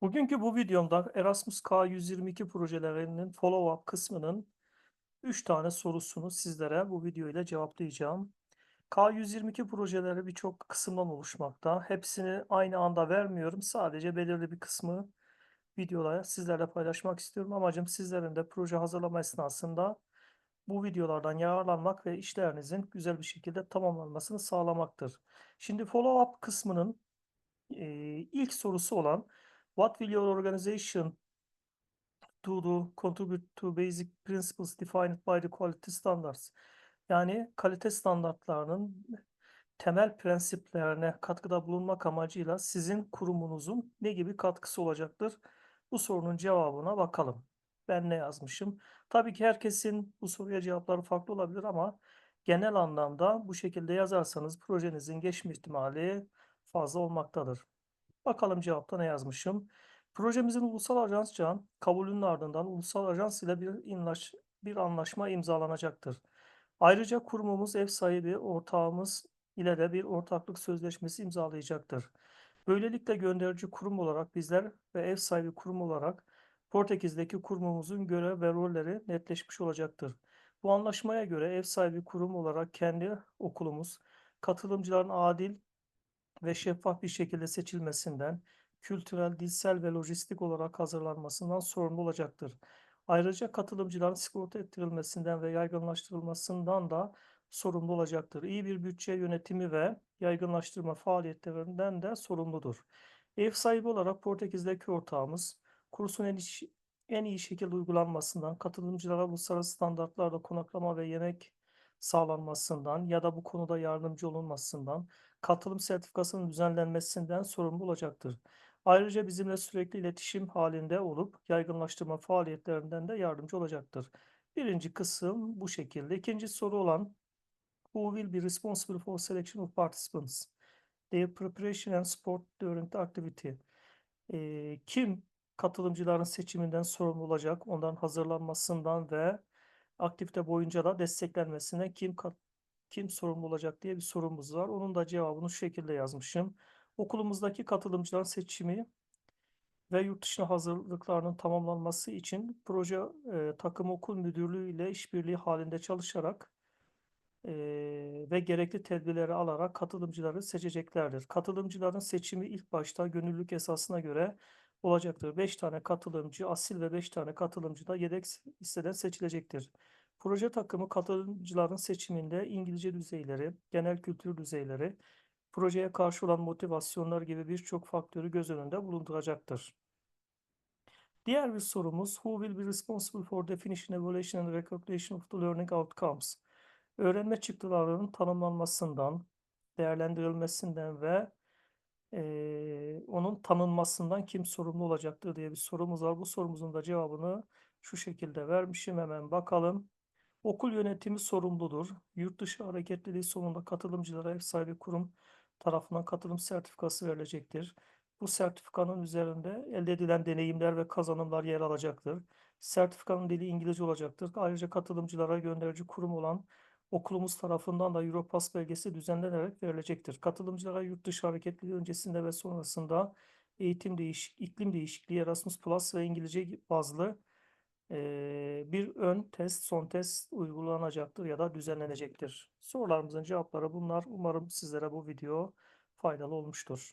Bugünkü bu videomda Erasmus K122 projelerinin follow-up kısmının 3 tane sorusunu sizlere bu video ile cevaplayacağım. K122 projeleri birçok kısımdan oluşmakta. Hepsini aynı anda vermiyorum. Sadece belirli bir kısmı videoda sizlerle paylaşmak istiyorum. Amacım sizlerin de proje hazırlama esnasında bu videolardan yararlanmak ve işlerinizin güzel bir şekilde tamamlanmasını sağlamaktır. Şimdi follow-up kısmının ilk sorusu olan What will your organization do to contribute to basic principles defined by the quality standards? Yani kalite standartlarının temel prensiplerine katkıda bulunmak amacıyla sizin kurumunuzun ne gibi katkısı olacaktır? Bu sorunun cevabına bakalım. Ben ne yazmışım? Tabii ki herkesin bu soruya cevapları farklı olabilir ama genel anlamda bu şekilde yazarsanız projenizin geçme ihtimali fazla olmaktadır. Bakalım cevapta ne yazmışım? Projemizin ulusal ajansça kabulünün ardından ulusal ajans ile bir, inlaş, bir anlaşma imzalanacaktır. Ayrıca kurumumuz ev sahibi ortağımız ile de bir ortaklık sözleşmesi imzalayacaktır. Böylelikle gönderici kurum olarak bizler ve ev sahibi kurum olarak Portekiz'deki kurumumuzun görev ve rolleri netleşmiş olacaktır. Bu anlaşmaya göre ev sahibi kurum olarak kendi okulumuz, katılımcıların adil ve şeffaf bir şekilde seçilmesinden, kültürel, dilsel ve lojistik olarak hazırlanmasından sorumlu olacaktır. Ayrıca katılımcıların sigorta ettirilmesinden ve yaygınlaştırılmasından da sorumlu olacaktır. İyi bir bütçe yönetimi ve yaygınlaştırma faaliyetlerinden de sorumludur. Ev sahibi olarak Portekiz'deki ortağımız, kursun en iyi, en iyi şekilde uygulanmasından, katılımcılara uluslararası standartlarla konaklama ve yemek sağlanmasından ya da bu konuda yardımcı olunmasından, katılım sertifikasının düzenlenmesinden sorumlu olacaktır. Ayrıca bizimle sürekli iletişim halinde olup yaygınlaştırma faaliyetlerinden de yardımcı olacaktır. Birinci kısım bu şekilde. İkinci soru olan Who will be responsible for selection of participants? Their preparation and support during the activity. Ee, kim katılımcıların seçiminden sorumlu olacak, onların hazırlanmasından ve aktivite boyunca da desteklenmesine kim kim sorumlu olacak diye bir sorumuz var. Onun da cevabını şu şekilde yazmışım. Okulumuzdaki katılımcıların seçimi ve yurt dışına hazırlıklarının tamamlanması için proje e, takım okul müdürlüğü ile işbirliği halinde çalışarak e, ve gerekli tedbirleri alarak katılımcıları seçeceklerdir. Katılımcıların seçimi ilk başta gönüllülük esasına göre olacaktır. 5 tane katılımcı asil ve 5 tane katılımcı da yedek listeden seçilecektir. Proje takımı katılımcıların seçiminde İngilizce düzeyleri, genel kültür düzeyleri, projeye karşı olan motivasyonlar gibi birçok faktörü göz önünde bulunduracaktır. Diğer bir sorumuz, who will be responsible for definition, evaluation and recognition of the learning outcomes? Öğrenme çıktılarının tanımlanmasından, değerlendirilmesinden ve onun tanınmasından kim sorumlu olacaktır diye bir sorumuz var. Bu sorumuzun da cevabını şu şekilde vermişim. Hemen bakalım. Okul yönetimi sorumludur. Yurt dışı hareketliliği sonunda katılımcılara ev sahibi kurum tarafından katılım sertifikası verilecektir. Bu sertifikanın üzerinde elde edilen deneyimler ve kazanımlar yer alacaktır. Sertifikanın dili İngilizce olacaktır. Ayrıca katılımcılara gönderici kurum olan okulumuz tarafından da Europass belgesi düzenlenerek verilecektir. Katılımcılara yurt dışı hareketliliği öncesinde ve sonrasında eğitim değişik, iklim değişikliği, Erasmus Plus ve İngilizce bazlı bir ön test, son test uygulanacaktır ya da düzenlenecektir. Sorularımızın cevapları bunlar. Umarım sizlere bu video faydalı olmuştur.